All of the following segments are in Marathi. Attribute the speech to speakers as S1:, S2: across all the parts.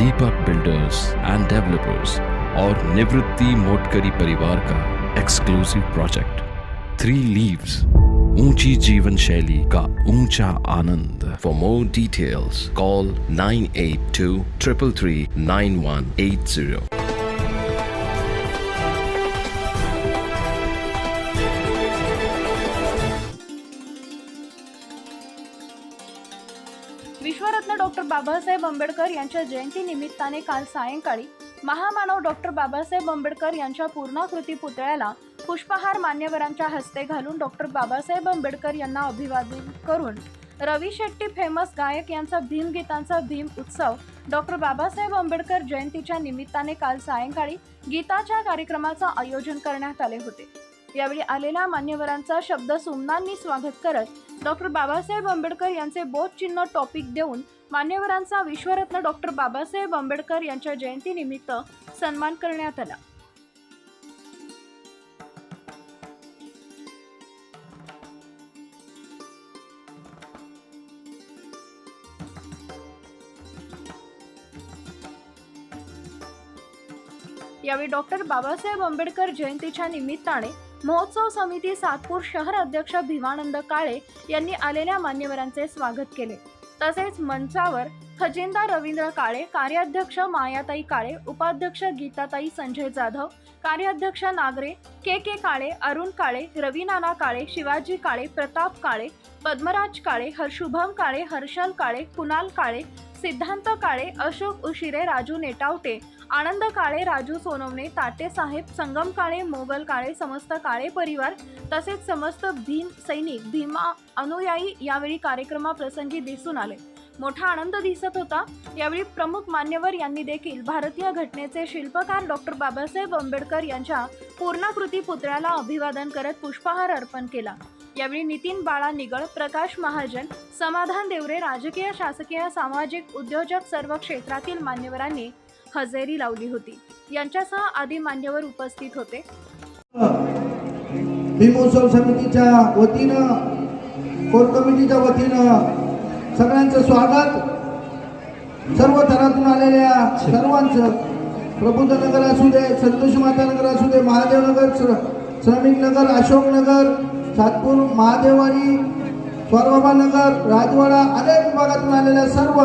S1: दीपक बिल्डर्स एंड डेवलपर्स और निवृत्ति मोटकरी परिवार का एक्सक्लूसिव प्रोजेक्ट थ्री लीव्स ऊंची जीवन शैली का ऊंचा आनंद। For more details call nine eight two triple three nine one eight zero
S2: विश्वरत्न doctor Babasaheb Ambedkar यांच्या जयंती निमित्ताने काल सायंकाळी महामानव डॉक्टर बाबासाहेब आंबेडकर यांच्या पूर्णाकृती पुतळ्याला पुष्पहार मान्यवरांच्या हस्ते घालून डॉक्टर बाबासाहेब आंबेडकर यांना अभिवादन करून रवी शेट्टी फेमस गायक यांचा भीम गीतांचा भीम उत्सव डॉक्टर बाबासाहेब आंबेडकर जयंतीच्या निमित्ताने काल सायंकाळी गीताच्या कार्यक्रमाचं आयोजन करण्यात आले होते. यावेळी आलेल्या मान्यवरांचा शब्द सुमनांनी स्वागत करत डॉक्टर बाबासाहेब आंबेडकर यांचे बोधचिन्ह टॉपिक देऊन मान्यवरांचा विश्वरत्न डॉक्टर बाबासाहेब आंबेडकर यांच्या जयंतीनिमित्त सन्मान करण्यात आला. यावेळी डॉक्टर बाबासाहेब आंबेडकर जयंतीच्या निमित्ताने महोत्सव समिती सातपूर शहर अध्यक्ष भीमानंद काळे यांनी आलेल्या मान्यवरांचे स्वागत केले. तसेच मंचावर खजिनदार रवींद्र काळे कार्याध्यक्ष मायाताई काळे उपाध्यक्ष गीताताई संजय जाधव कार्याध्यक्ष नागरे के के काळे अरुण काळे रवीनाना काळे शिवाजी काळे प्रताप काळे पद्मराज काळे हर्षुभम काळे हर्षल काळे कुणाल काळे सिद्धांत काळे अशोक उशिरे राजू नेटावटे आनंद काळे राजू सोनवणे ताटे साहेब संगम काळे मोगल काळे समस्त काळे परिवार तसेच समस्त भीम सैनिक भीमा अनुयायी यावेळी कार्यक्रमाप्रसंगी दिसून आले. मोठा आनंद दिसत होता. यावेळी प्रमुख मान्यवर यांनी देखील भारतीय घटनेचे शिल्पकार डॉक्टर बाबासाहेब आंबेडकर यांच्या पूर्णाकृती पुतळ्याला अभिवादन करत पुष्पहार अर्पण केला. यावेळी नितीन बाळा निगळ प्रकाश महाजन समाधान देवरे राजकीय शासकीय सामाजिक उद्योजक सर्व क्षेत्रातील मान्यवरांनी हजेरी लावली होती. यांच्यासह आदी मान्यवर उपस्थित होते.
S3: भीमोत्सव समितीच्या वतीनं कोर कमिटीच्या वतीनं सगळ्यांचं स्वागत. सर्व थरातून आलेल्या सर्वांचं प्रबुद्ध नगर असू दे संतोषी माता नगर असू दे महादेव नगर श्रमिक नगर अशोक नगर सातपूर महादेवाडी स्वरबाबा नगर राजवाडा अनेक विभागातून आलेल्या सर्व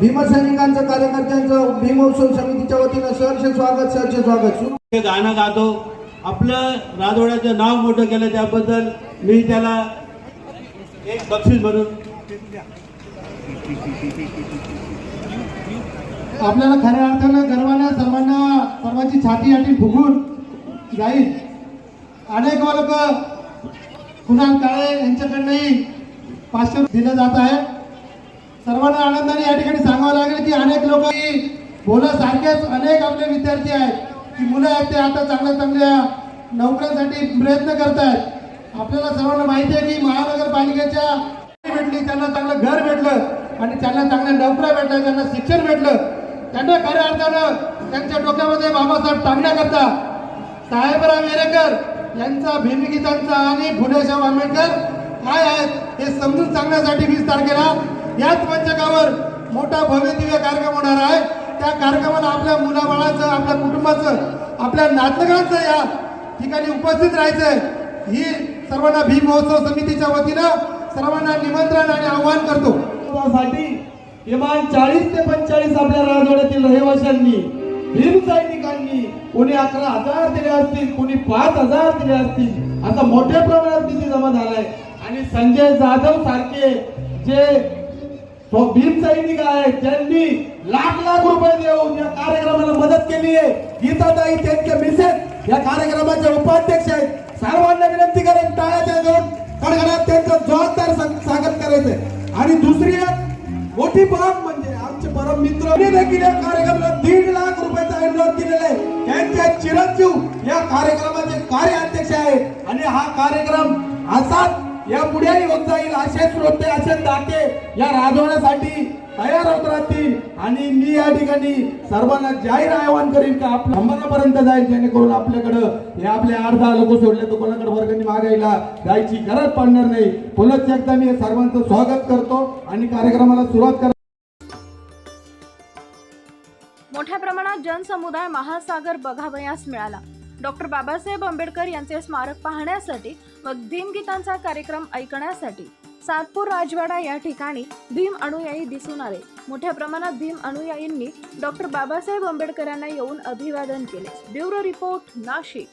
S3: भीमसैनिकांचं कार्यकर्त्यांचं भीमोत्सव समितीच्या वतीनं सहर्ष स्वागत सहर्ष स्वागत. सुरू
S4: हे गाणं गातो. आपलं राजवाड्याचं नाव मोठं केलं त्याबद्दल मी त्याला एक बक्षीस म्हणून.
S5: आपल्याला खऱ्या अर्थानं गर्वानं सर्वांना सर्वांची छाती आटी फुगून जाईल. अनेक वर्ग कुणाल काळे यांच्याकडनंही पाचशे दिलं जात आहे. सर्वांना आनंदाने या ठिकाणी सांगावं लागेल की अनेक लोक बोलासारखेच अनेक आपले विद्यार्थी आहेत. की मुलं आहेत ते आता चांगल्या चांगल्या नोकऱ्यांसाठी प्रयत्न करत आहेत आपल्याला सर्वांना माहिती आहे की महानगरपालिकेच्या भेटली त्यांना चांगलं घर भेटलं आणि त्यांना चांगल्या नोकऱ्या भेटल्या त्यांना शिक्षण भेटलं. त्यांना खऱ्या अर्थानं त्यांच्या डोक्यामध्ये बाबासाहेब टाकण्याकरता साहेबराव येरेकर यांचा भीमगीतांचा आणि फुलेशाह आंबेडकर काय आहेत हे समजून सांगण्यासाठी वीस तारखेला याच मंचकावर मोठा भव्य दिव्य कार्यक्रम होणार आहे. त्या कार्यक्रमाला आपल्या मुलाबाळाचं आपल्या कुटुंबाचं आपल्या नातलगांचं या ठिकाणी उपस्थित राहायचंय. ही सर्वांना भीम महोत्सव समितीच्या वतीनं सर्वांना निमंत्रण आणि आव्हान करतो.
S6: साठी किमान चाळीस ते पंचेचाळीस आपल्या राजवाड्यातील रहिवाशांनी भीम सैनिकांनी कोणी अकरा हजार दिले असतील कोणी पाच हजार दिले असतील आता मोठ्या प्रमाणात निधी जमा झालाय. आणि संजय जाधव सारखे जे भीम सैनिक आहेत ज्यांनी लाख लाख रुपये देऊन या कार्यक्रमाला मदत केली आहे. गीताताई त्यांचे मिसेस या कार्यक्रमाचे उपाध्यक्ष आहेत. सर्वांना विनंती करेन टाळ्याच्या देऊन कडकडात त्यांचं जबाबदार स्वागत करायचंय. आणि दुसरी एक मोठी बाब म्हणजे आमचे परम मित्र देखील या कार्यक्रमाला दीड लाख चिरंजीव या कार्यक्रमाचे कार्य अध्यक्ष आहे आणि हा कार्यक्रम असाच या पुढे होत जाईल असे श्रोते असे दाते या राजवण्यासाठी तयार होत राहतील. आणि मी या ठिकाणी सर्वांना जाहीर आवाहन करीन की आपल्या अंबरापर्यंत जाईल जेणेकरून आपल्याकडं हे आपले अर्धा लोक सोडले तर कोणाकडे वर्गणी मागायला जायची गरज पडणार नाही. पुनश्च एकदा मी सर्वांचं स्वागत करतो आणि कार्यक्रमाला सुरुवात कर
S2: मोठ्या प्रमाणात जनसमुदाय महासागर बघावयास मिळाला. डॉक्टर बाबासाहेब आंबेडकर यांचे स्मारक पाहण्यासाठी व भीमगीतांचा कार्यक्रम ऐकण्यासाठी सातपूर राजवाडा या ठिकाणी भीम अनुयायी दिसून आले. मोठ्या प्रमाणात भीम अनुयायींनी डॉक्टर बाबासाहेब आंबेडकरांना येऊन अभिवादन केले. Bureau report Nashik.